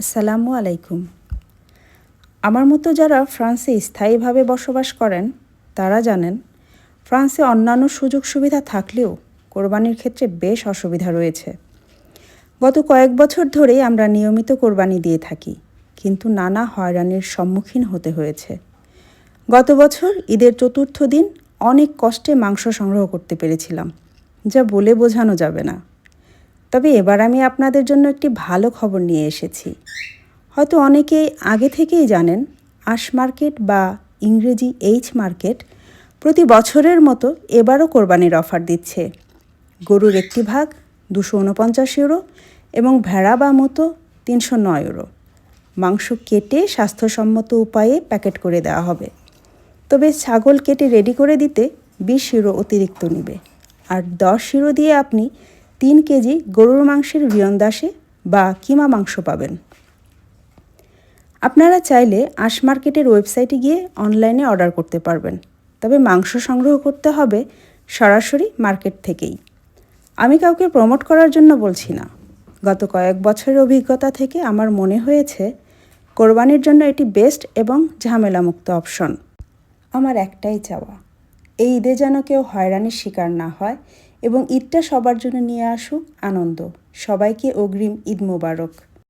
আসসালামু আলাইকুম। আমার মতো যারা ফ্রান্সে স্থায়ীভাবে বসবাস করেন, তারা জানেন, ফ্রান্সে অন্যান্য সুযোগ সুবিধা থাকলেও কোরবানির ক্ষেত্রে বেশ অসুবিধা রয়েছে। গত কয়েক বছর ধরেই আমরা নিয়মিত কোরবানি দিয়ে থাকি, কিন্তু নানা হয়রানির সম্মুখীন হতে হয়েছে। গত বছর ঈদের চতুর্থ দিন অনেক কষ্টে মাংস সংগ্রহ করতে পেরেছিলাম, যা বলে বোঝানো যাবে না। তবে এবার আমি আপনাদের জন্য একটি ভালো খবর নিয়ে এসেছি। হয়তো অনেকেই আগে থেকেই জানেন, আশ মার্কেট বা ইংরেজি এইচ মার্কেট প্রতি বছরের মতো এবারও কোরবানির অফার দিচ্ছে। গরুর একটি ভাগ দুশো উনপঞ্চাশ ইউরো এবং ভেড়া বা মতো তিনশো নয় ইউরো। মাংস কেটে স্বাস্থ্যসম্মত উপায়ে প্যাকেট করে দেওয়া হবে। তবে ছাগল কেটে রেডি করে দিতে বিশ ইউরো অতিরিক্ত নেবে। আর দশ ইউরো দিয়ে আপনি তিন কেজি গরুর মাংসের ভিয়ন্দাসে বা কিমা মাংস পাবেন। আপনারা চাইলে আশ মার্কেটের ওয়েবসাইটে গিয়ে অনলাইনে অর্ডার করতে পারবেন। তবে মাংস সংগ্রহ করতে হবে সরাসরি মার্কেট থেকেই। আমি কাউকে প্রমোট করার জন্য বলছি না। গত কয়েক বছরের অভিজ্ঞতা থেকে আমার মনে হয়েছে, কোরবানির জন্য এটি বেস্ট এবং ঝামেলামুক্ত অপশন। আমার একটাই চাওয়া এই ঈদে যেন কেউ হয়রানির শিকার না হয় এবং ঈদটা সবার জন্য নিয়ে আসুক আনন্দ। সবাইকে অগ্রিম ঈদ মোবারক।